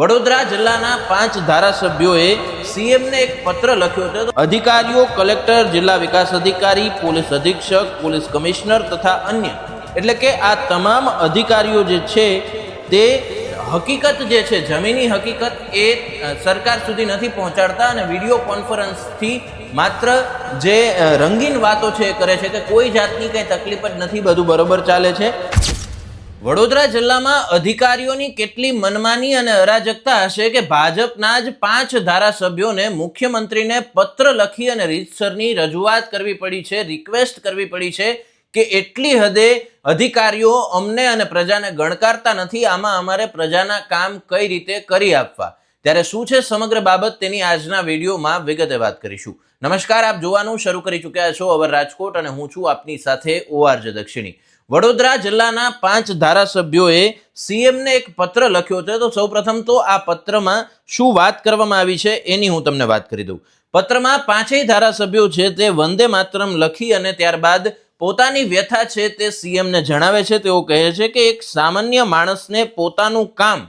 વડોદરા જિલ્લાના પાંચ ધારાસભ્યોએ સીએમને એક પત્ર લખ્યો છે અધિકારીઓ, કલેક્ટર, જિલ્લા વિકાસ અધિકારી, પોલીસ અધિક્ષક, પોલીસ કમિશનર તથા અન્ય. એટલે કે આ તમામ અધિકારીઓ જે છે, તે હકીકત જે છે, જમીની હકીકત એ સરકાર સુધી નથી પહોંચાડતા અને વીડિયો કોન્ફરન્સથી માત્ર જે રંગીન વાતો છે એ કરે છે કે કોઈ જાતની કંઈ તકલીફ જ નથી, બધું બરોબર ચાલે છે. વડોદરા જિલ્લામાં અધિકારીઓની કેટલી મનમાની અને અરાજકતા હશે કે ભાજપના જ પાંચ ધારાસભ્યોને મુખ્યમંત્રીને પત્ર લખી અને રીતસરની રજૂઆત કરવી પડી છે રિક્વેસ્ટ કરવી પડી છે કે એટલી હદે અધિકારીઓ અમને અને પ્રજાને ગણકારતા નથી, આમાં અમારે પ્રજાના કામ કઈ રીતે કરી આપવા? ત્યારે શું છે સમગ્ર બાબત તેની આજના વિડીયોમાં વિગતે વાત કરીશું. નમસ્કાર, આપ જોવાનું શરૂ કરી ચૂક્યા છો અવર રાજકોટ અને હું છું આપની સાથે ઓઆરજે દક્ષિણી. વડોદરા જિલ્લાના પાંચ ધારાસભ્યોએ સીએમને એક પત્ર લખ્યો છે તો સૌપ્રથમ તો આ પત્રમાં શું વાત કરવામાં આવી છે એની હું તમને વાત કરી દઉં. પત્રમાં પાંચેય ધારાસભ્યો છે તે વંદે માતરમ લખી અને ત્યારબાદ પોતાની વ્યથા છે તે સીએમને જણાવે છે. તેઓ કહે છે કે એક સામાન્ય માણસને પોતાનું કામ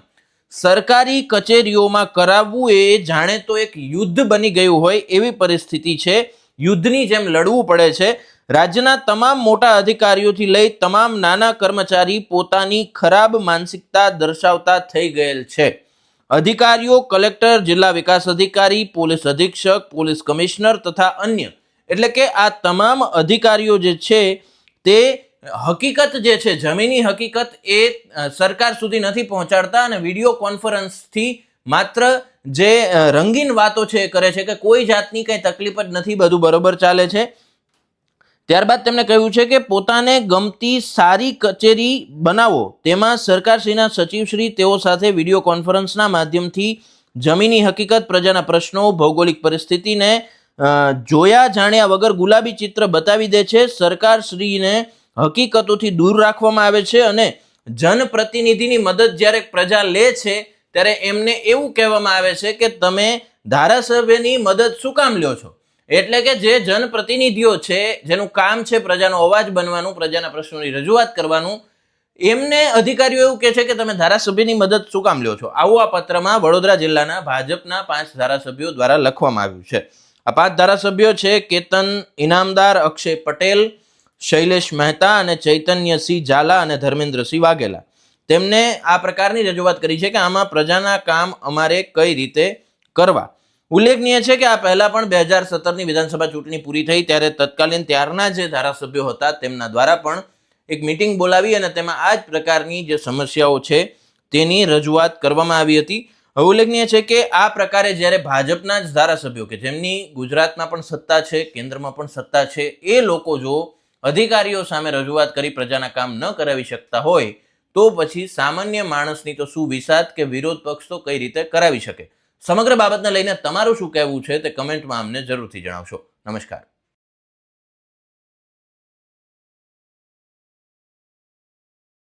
સરકારી કચેરીઓમાં કરાવવું એ જાણે તો એક યુદ્ધ બની ગયું હોય એવી પરિસ્થિતિ છે. યુદ્ધની જેમ લડવું પડે છે. રાજ્યના તમામ મોટા અધિકારીઓથી લઈ તમામ નાના કર્મચારી પોતાની ખરાબ માનસિકતા દર્શાવતા થઈ ગયેલ છે. અધિકારીઓ, કલેક્ટર, જિલ્લા વિકાસ અધિકારી, પોલીસ અધિક્ષક, પોલીસ કમિશનર તથા અન્ય, એટલે કે આ તમામ અધિકારીઓ જે છે તે હકીકત જે છે, જમીની હકીકત એ સરકાર સુધી નથી પહોંચાડતા અને વીડિયો કોન્ફરન્સથી માત્ર જે રંગીન વાતો છે એ કરે છે કે કોઈ જાતની કંઈ તકલીફ જ નથી, બધું બરોબર ચાલે છે. ત્યારબાદ તેમણે કહ્યું છે કે પોતાને ગમતી સારી કચેરી બનાવો. તેમાં સરકારશ્રીના સચિવશ્રી તેઓ સાથે વીડિયો કોન્ફરન્સના માધ્યમથી જમીની હકીકત, પ્રજાના પ્રશ્નો, ભૌગોલિક પરિસ્થિતિને જોયા જાણ્યા વગર ગુલાબી ચિત્ર બતાવી દે છે. સરકારશ્રીને હકીકતોથી દૂર રાખવામાં આવે છે અને જનપ્રતિનિધિની મદદ જ્યારે પ્રજા લે છે, ત્યારે એમને એવું કહેવામાં આવે છે કે તમે ધારાસભ્યની મદદ શું કામ લ્યો છો? એટલે કે જે જનપ્રતિનિધિઓ છે, જેનું કામ છે પ્રજાનો અવાજ બનવાનું, પ્રજાના પ્રશ્નોની રજૂઆત કરવાનું, એમને અધિકારીઓ એવું કહે છે કે તમે ધારાસભ્યની મદદ શું કામ લ્યો છો? આવું આ પત્રમાં વડોદરા જિલ્લાના ભાજપના પાંચ ધારાસભ્યો દ્વારા લખવામાં આવ્યું છે. આ પાંચ ધારાસભ્યો છે કેતન, ઇનામદાર, અક્ષય પટેલ, શૈલેષ મહેતા અને ચૈતન્યસિંહ ઝાલા અને ધર્મેન્દ્રસિંહ વાઘેલા. તેમને આ પ્રકારની રજૂઆત કરી છે કે આમાં પ્રજાના કામ અમારે કઈ રીતે કરવા? ઉલ્લેખનીય છે કે આ પહેલા પણ બે હજાર સત્તરની વિધાનસભા ચૂંટણી પૂરી થઈ ત્યારે તત્કાલીન ત્યારના જે ધારાસભ્યો હતા તેમના દ્વારા પણ એક મિટિંગ બોલાવી અને તેમાં આ જ પ્રકારની જે સમસ્યાઓ છે તેની રજૂઆત કરવામાં આવી હતી. હવે ઉલ્લેખનીય છે કે આ પ્રકારે જ્યારે ભાજપના જ ધારાસભ્યો કે જેમની ગુજરાતમાં પણ સત્તા છે, કેન્દ્રમાં પણ સત્તા છે, એ લોકો જો અધિકારીઓ સામે રજૂઆત કરી પ્રજાના કામ ન કરાવી શકતા હોય તો પછી સામાન્ય માણસની તો શું વિષાદ કે વિરોધ પક્ષ તો કઈ રીતે કરાવી શકે? સમગ્ર બાબતને લઈને તમારું શું કહેવું છે તે કમેન્ટમાં અમને જરૂરથી જણાવશો. નમસ્કાર.